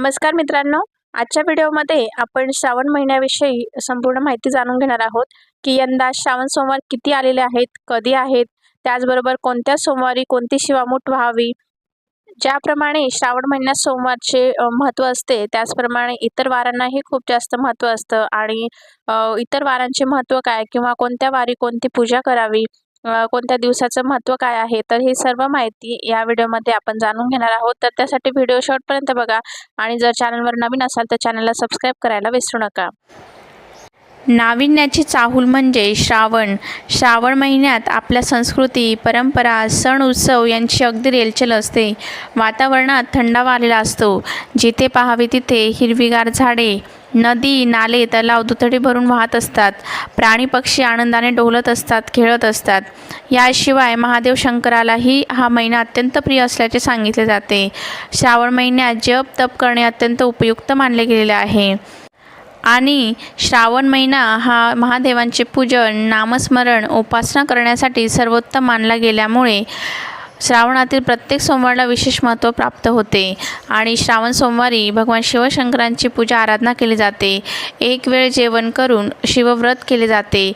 नमस्कार मित्रांनो. आजच्या व्हिडिओमध्ये आपण श्रावण महिन्याविषयी संपूर्ण माहिती जाणून घेणार आहोत की यंदा श्रावण सोमवार किती आलेले आहेत कधी आहेत त्याचबरोबर कोणत्या सोमवारी कोणती शिवामूठ व्हावी? ज्याप्रमाणे श्रावण महिन्यात सोमवारचे महत्त्व असते त्याचप्रमाणे इतर वारांनाही खूप जास्त महत्त्व असतं. आणि इतर वारांचे महत्त्व काय? किंवा कोणत्या वारी कोणती पूजा करावी? कोणत्या दिवसाचं महत्त्व काय आहे? तर ही सर्व माहिती या व्हिडिओमध्ये आपण जाणून घेणार आहोत. तर त्यासाठी व्हिडिओ शॉर्टपर्यंत बघा आणि जर चॅनलवर नवीन असाल तर चॅनलला सबस्क्राईब करायला विसरू नका. नाविन्याची चाहूल म्हणजे श्रावण. श्रावण महिन्यात आपल्या संस्कृती परंपरा सण उत्सव यांची अगदी रेलचेल असते. वातावरणात थंडावा आलेला असतो. जिथे पाहावे तिथे हिरवीगार झाडे नदी नाले तलाव दुथडी भरून वाहत असतात. प्राणी पक्षी आनंदाने डोलत असतात खेळत असतात. याशिवाय महादेव शंकरालाही हा महिना अत्यंत प्रिय असल्याचे सांगितले जाते. श्रावण महिन्यात जप तप करणे अत्यंत उपयुक्त मानले गेलेले आहे. आणि श्रावण महिना हा महादेवांचे पूजन नामस्मरण उपासना करण्यासाठी सर्वोत्तम मानला गेल्यामुळे श्रावणातील प्रत्येक सोमवारला विशेष महत्त्व प्राप्त होते. आणि श्रावण सोमवारी भगवान शिवशंकरांची पूजा आराधना केली जाते. एक वेळ जेवण करून शिवव्रत केले जाते.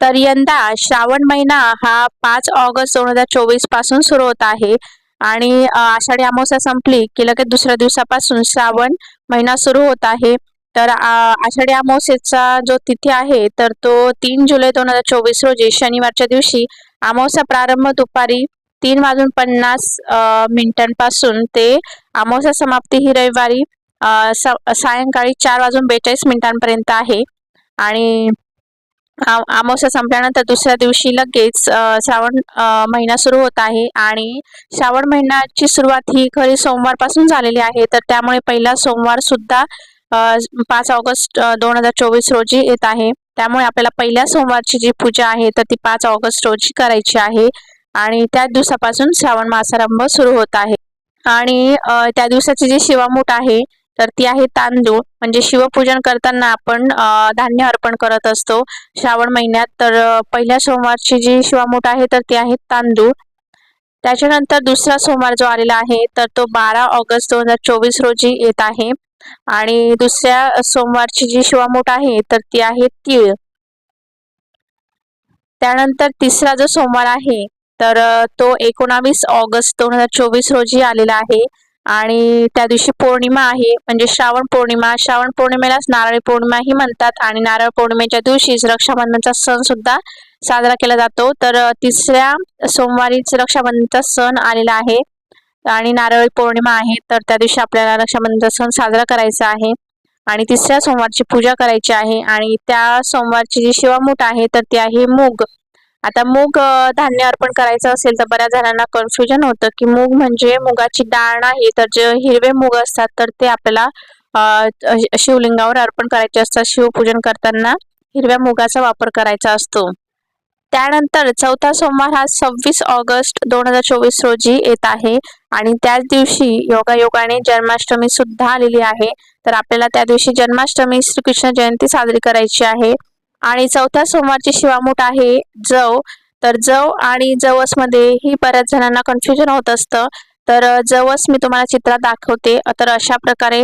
तर यंदा श्रावण महिना हा पाच ऑगस्ट दोन हजार चोवीसपासून सुरू होत आहे. आणि आषाढी अमावस्या संपली की लगेच दुसऱ्या दिवसापासून श्रावण महिना सुरू होत आहे. तर आषाढी अमावस्येचा जो तिथी आहे तर तो तीन जुलै दोन हजार चोवीस रोजी शनिवारच्या दिवशी अमावस्या प्रारंभ दुपारी तीन वाजून पन्नास मिनिटांपासून ते अमावस्या समाप्ती ही रविवारी स- सायंकाळी चार वाजून बेचाळीस मिनिटांपर्यंत आहे. आणि अमावस्या संपल्यानंतर दुसऱ्या दिवशी लगेच श्रावण महिना सुरू होत आहे आणि श्रावण महिन्याची सुरुवात ही खरी सोमवारपासून झालेली आहे. तर त्यामुळे पहिला सोमवार सुद्धा पाच ऑगस्ट दोन हजार चोवीस रोजी येत आहे. त्यामुळे आपल्याला पहिल्या सोमवारची जी पूजा आहे तर ती पाच ऑगस्ट रोजी करायची आहे. आणि त्याच दिवसापासून श्रावण मासारंभ सुरू होत आहे. आणि त्या दिवसाची जी शिवामूठ आहे तर ती आहे तांदूळ. म्हणजे शिवपूजन करताना आपण धान्य अर्पण करत असतो. श्रावण महिन्यात तर पहिल्या सोमवारची जी शिवामूठ आहे तर ती आहे तांदूळ. त्याच्यानंतर दुसरा सोमवार जो आलेला आहे तर तो बारा ऑगस्ट दोन हजार चोवीस रोजी येत आहे. आणि दुसऱ्या सोमवारची जी शिवामूठ आहे तर ती आहे तीळ. त्यानंतर तिसरा जो सोमवार आहे तर तो एकोणावीस ऑगस्ट दोन हजार चोवीस रोजी आलेला आहे. आणि त्या दिवशी पौर्णिमा आहे म्हणजे श्रावण पौर्णिमा. श्रावण पौर्णिमेलाच नारळी पौर्णिमाही म्हणतात आणि नारळ पौर्णिमेच्या दिवशीच रक्षाबंधनचा सण सुद्धा साजरा केला जातो. तर तिसऱ्या सोमवारीच रक्षाबंधनचा सण आलेला आहे. आणि नारळ पौर्णिमा आहे तर त्या दिवशी आपल्याला रक्षाबंधनचा सण साजरा करायचा आहे. आणि तिसऱ्या सोमवारची पूजा करायची आहे आणि त्या सोमवारची जी शिवामूठ आहे तर ती आहे मूग. आता मूग धान्य अर्पण करायचं असेल तर बऱ्याच जणांना कन्फ्युजन होतं की मूग म्हणजे मुगाची डाळ नाही तर जे हिरवे मूग असतात तर ते आपल्याला शिवलिंगावर अर्पण करायचे असतात. शिवपूजन करताना हिरव्या मुगाचा वापर करायचा असतो. त्यानंतर चौथा सोमवार हा सव्वीस ऑगस्ट दोन हजार चोवीस रोजी येत आहे. आणि त्याच दिवशी योगायोगाने जन्माष्टमी सुद्धा आलेली आहे. तर आपल्याला त्या दिवशी जन्माष्टमी श्रीकृष्ण जयंती साजरी करायची आहे. आणि चौथ्या सोमवारची शिवामूठ आहे जव. तर जव आणि जवसमध्ये ही बऱ्याच जणांना कन्फ्युजन होत असतं. तर जवळच जवस मी तुम्हाला चित्रात दाखवते. तर अशा प्रकारे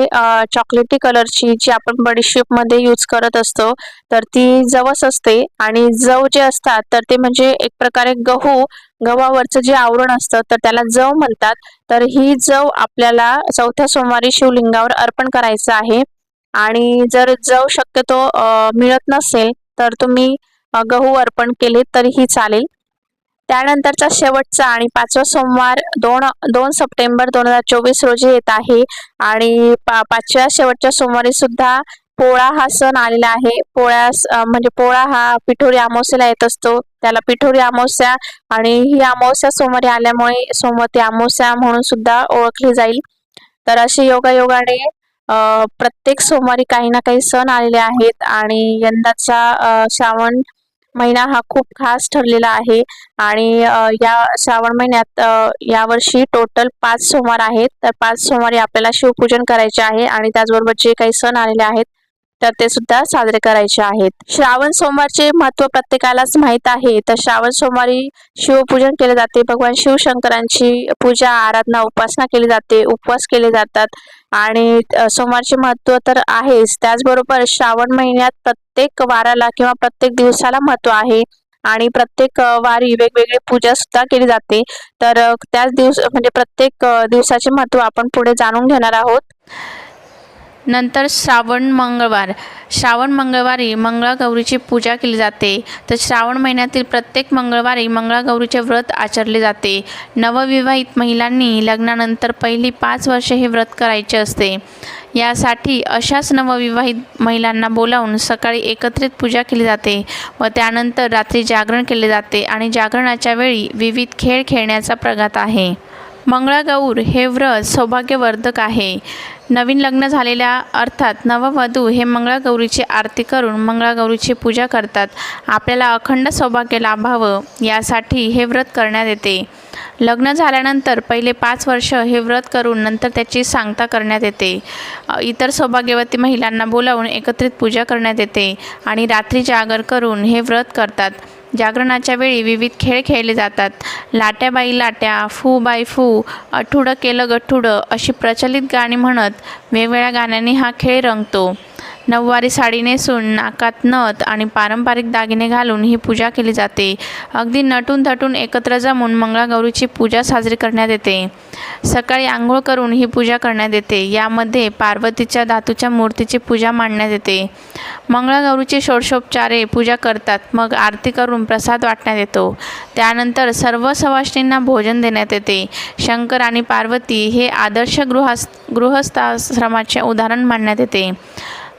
चॉकलेटी कलरची जी आपण बडीशेपमध्ये यूज करत असतो तर ती जवस असते. आणि जव जे असतात तर ते म्हणजे एक प्रकारे गहू गव्हावरचं जे आवरण असतं तर त्याला जव म्हणतात. तर ही जव आपल्याला चौथ्या सोमवारी शिवलिंगावर अर्पण करायचं आहे. आणि जर जव शक्यतो मिळत नसेल तर तुम्ही गहू अर्पण केले तरीही चालेल. त्यानंतरचा शेवटचा आणि पाचवा सोमवार दोन दोन सप्टेंबर दोन हजार चोवीस रोजी येत आहे. आणि पा पाचव्या शेवटच्या सोमवारी सुद्धा पोळा हा सण आलेला आहे. पोळ्यास म्हणजे पोळा हा पिठोरी अमावस्याला येत असतो. त्याला पिठोरी अमावस्या आणि ही अमावस्या सोमवारी आल्यामुळे सोमवती अमावस्या म्हणून सुद्धा ओळखली जाईल. तर अशी योगायोगाने प्रत्येक सोमवारी काही ना काही सण आलेले आहेत. आणि यंदाचा श्रावण महिना हा खूप खास ठरलेला आहे. आणि या श्रावण महिन्यात यावर्षी टोटल पाच सोमवार आहेत. तर पाच सोमवारी आपल्याला शिवपूजन करायचे आहे आणि त्याचबरोबर जे काही सण आलेले आहेत तर ते सुद्धा साजरे करायचे आहेत. श्रावण सोमवारचे महत्त्व प्रत्येकालाच माहीत आहे. तर श्रावण सोमवारी शिवपूजन केले जाते. भगवान शिवशंकरांची पूजा आराधना उपासना केली जाते. उपवास केले जातात. आणि सोमवारचे महत्त्व तर आहेच. त्याचबरोबर श्रावण महिन्यात प्रत्येक वाराला किंवा प्रत्येक दिवसाला महत्त्व आहे. आणि प्रत्येक वारी वेगवेगळी पूजा सुद्धा केली जाते. तर त्याच दिवस म्हणजे प्रत्येक दिवसाचे महत्त्व आपण पुढे जाणून घेणार आहोत. नंतर श्रावण मंगळवार. श्रावण मंगळवारी मंगळागौरीची पूजा केली जाते. तर श्रावण महिन्यातील प्रत्येक मंगळवारी मंगळागौरीचे व्रत आचरले जाते. नवविवाहित महिलांनी लग्नानंतर पहिली पाच वर्षे हे व्रत करायचे असते. यासाठी अशाच नवविवाहित महिलांना बोलावून सकाळी एकत्रित पूजा केली जाते व त्यानंतर रात्री जागरण केले जाते आणि जागरणाच्या वेळी विविध खेळ खेळण्याचा प्रघात आहे. मंगळागौर हे व्रत सौभाग्यवर्धक आहे. नवीन लग्न झालेल्या अर्थात नववधू हे मंगळागौरीची आरती करून मंगळागौरीची पूजा करतात. आपल्याला अखंड सौभाग्य लाभावं यासाठी हे व्रत करण्यात येते. लग्न झाल्यानंतर पहिले पाच वर्ष हे व्रत करून नंतर त्याची सांगता करण्यात येते. इतर सौभाग्यवती महिलांना बोलावून एकत्रित पूजा करण्यात येते आणि रात्री जागर करून हे व्रत करतात. जागरणाच्या वेळी विविध खेळ खेळले जातात. लाट्या बाई लाट्या फू बाई फू अठुडं केलं गठुडं अशी प्रचलित गाणी म्हणत वेगवेगळ्या गाण्यांनी हा खेळ रंगतो. नऊवारी साडी नेसून नाकात नथ आणि पारंपरिक दागिने घालून ही पूजा केली जाते. अगदी नटून थटून एकत्र जमून मंगळागौरीची पूजा साजरी करण्यात येते. सकाळी आंघोळ करून ही पूजा करण्यात येते. यामध्ये पार्वतीच्या धातूच्या मूर्तीची पूजा मांडण्यात येते. मंगळागौरीची षोडशोपचारे पूजा करतात. मग आरती करून प्रसाद वाटण्यात येतो. त्यानंतर सर्व सवाष्णींना भोजन देण्यात येते. शंकर आणि पार्वती हे आदर्श गृहस् गृहस्थाश्रमाचे उदाहरण मानण्यात येते.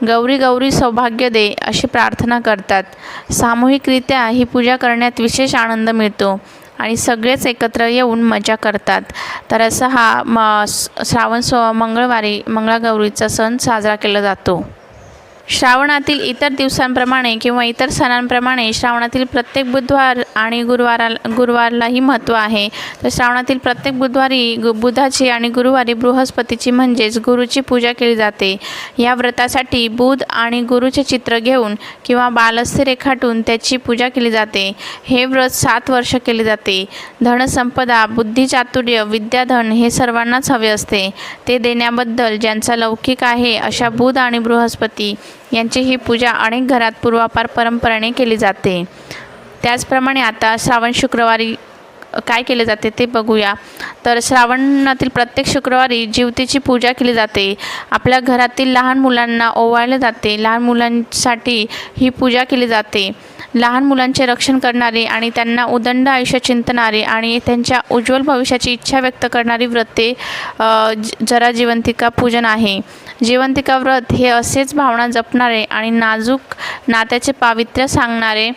गौरी गौरी सौभाग्य दे अशी प्रार्थना करतात. सामूहिकरित्या ही पूजा करण्यात विशेष आनंद मिळतो आणि सगळेच एकत्र येऊन मजा करतात. तर असा हा म श्रावण सो मंगळवारी मंगळागौरीचा सण साजरा केला जातो. श्रावणातील इतर दिवसांप्रमाणे किंवा इतर सणांप्रमाणे श्रावणातील प्रत्येक बुधवार आणि गुरुवाराला गुरुवारलाही महत्त्व आहे. तर श्रावणातील प्रत्येक बुधवारी गु बुधाची आणि गुरुवारी बृहस्पतीची म्हणजेच गुरुची पूजा केली जाते. या व्रतासाठी बुध आणि गुरुचे चित्र घेऊन किंवा बालस्य रेखाटून त्याची पूजा केली जाते. हे व्रत सात वर्ष केले जाते. धनसंपदा बुद्धिचातुर्य विद्याधन हे सर्वांनाच हवे असते. ते देण्याबद्दल ज्यांचा लौकिक आहे अशा बुध आणि बृहस्पती यांची ही पूजा अनेक घरात पूर्वापार परंपरेने केली जाते. त्याचप्रमाणे आता श्रावण शुक्रवारी काय केले जाते ते बघूया. तर श्रावणातील प्रत्येक शुक्रवारी जीवतीची पूजा केली जाते. आपल्या घरातील लहान मुलांना ओवाळले जाते. लहान मुलांसाठी ही पूजा केली जाते. लहान मुलांचे रक्षण करणारे आणि त्यांना उदंड आयुष्य चिंतणारे आणि त्यांच्या उज्ज्वल भविष्याची इच्छा व्यक्त करणारी व्रते ज- जरा जिवंतिका पूजन आहे. जिवंतिका व्रत हे असेच भावना जपणारे आणि नाजूक नात्याचे पावित्र्य सांगणारे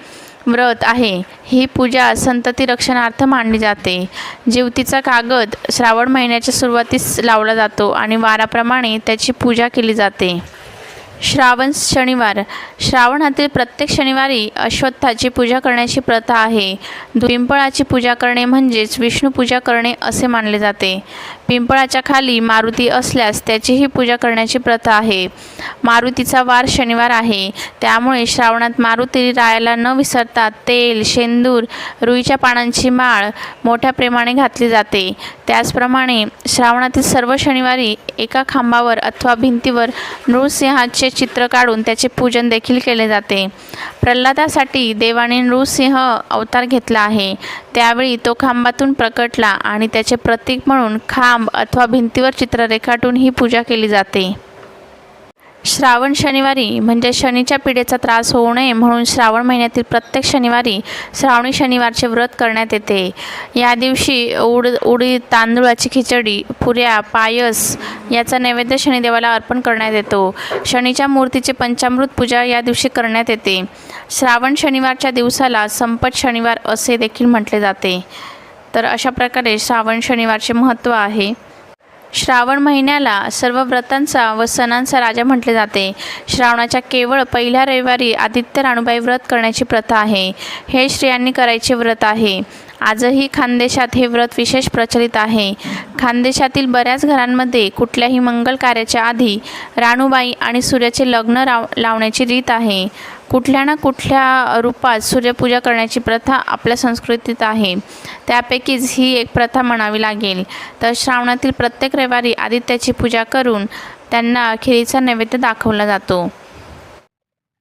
व्रत आहे. ही पूजा संतती रक्षणार्थ मांडली जाते. जीवतीचा कागद श्रावण महिन्याच्या सुरुवातीस लावला जातो आणि वाराप्रमाणे त्याची पूजा केली जाते. श्रावण शनिवार. श्रावणातील प्रत्येक शनिवारी अश्वत्थाची पूजा करण्याची प्रथा आहे. पिंपळाची पूजा करणे म्हणजेच विष्णू पूजा करणे असे मानले जाते. पिंपळाच्या खाली मारुती असल्यास त्याचीही पूजा करण्याची प्रथा आहे. मारुतीचा वार शनिवार आहे. त्यामुळे श्रावणात मारुती रायाला न विसरता तेल शेंदूर रुईच्या पानांची माळ मोठ्या प्रेमाने घातली जाते. त्याचप्रमाणे श्रावणातील सर्व शनिवारी एका खांबावर अथवा भिंतीवर नृसिंहाचे चित्र काढून त्याचे पूजन देखील केले जाते. प्रल्हादासाठी देवाने नृसिंह अवतार घेतला आहे. त्यावेळी तो खांबातून प्रकटला आणि त्याचे प्रतीक म्हणून खांब अथवा भिंतीवर चित्र रेखाटून ही पूजा केली जाते. श्रावण शनिवारी म्हणजे शनीच्या पिढेचा त्रास होऊ नये म्हणून श्रावण महिन्यातील प्रत्येक शनिवारी श्रावणी शनिवारचे व्रत करण्यात येते. या दिवशी उड उडी तांदूळाची खिचडी पुऱ्या पायस याचा नैवेद्य शनिदेवाला अर्पण करण्यात येतो. शनीच्या मूर्तीचे पंचामृत पूजा या दिवशी करण्यात येते. श्रावण शनिवारच्या दिवसाला संपत शनिवार असे देखील म्हटले जाते. तर अशा प्रकारे श्रावण शनिवारचे महत्त्व आहे. श्रावण महिन्याला सर्व व्रतांचा व सणांचा राजा म्हटले जाते. श्रावणाच्या केवळ पहिल्या रविवारी आदित्य राणूबाई व्रत करण्याची प्रथा आहे. हे स्त्रियांनी करायचे व्रत आहे. आजही खानदेशात हे व्रत विशेष प्रचलित आहे. खानदेशातील बऱ्याच घरांमध्ये कुठल्याही मंगल कार्याच्या आधी राणूबाई आणि सूर्याचे लग्न राव लावण्याची रीत आहे. कुठल्या ना कुठल्या रूपात सूर्यपूजा करण्याची प्रथा आपल्या संस्कृतीत आहे. त्यापैकीच ही एक प्रथा म्हणावी लागेल. तर श्रावणातील प्रत्येक रविवारी आदित्याची पूजा करून त्यांना खिरीचा नैवेद्य दाखवला जातो.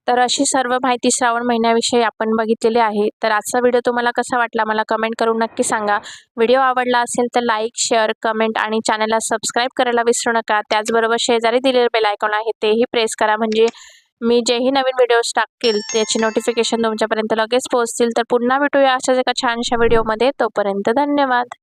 तर अशी सर्व माहिती श्रावण महिन्याविषयी आपण बघितलेली आहे. तर आजचा व्हिडिओ तुम्हाला कसा वाटला मला कमेंट करून नक्की सांगा. व्हिडिओ आवडला असेल तर लाईक शेअर कमेंट आणि चॅनलला सबस्क्राईब करायला विसरू नका. त्याचबरोबर शेजारी दिलेले बेल आयकॉन आहे तेही प्रेस करा. म्हणजे मी जेही नवीन व्हिडिओज टाकतील त्याची नोटिफिकेशन तुमच्यापर्यंत लगेच पोहोचतील. तर पुन्हा भेटूया अशाच एका छानशा व्हिडिओमध्ये तोपर्यंत धन्यवाद.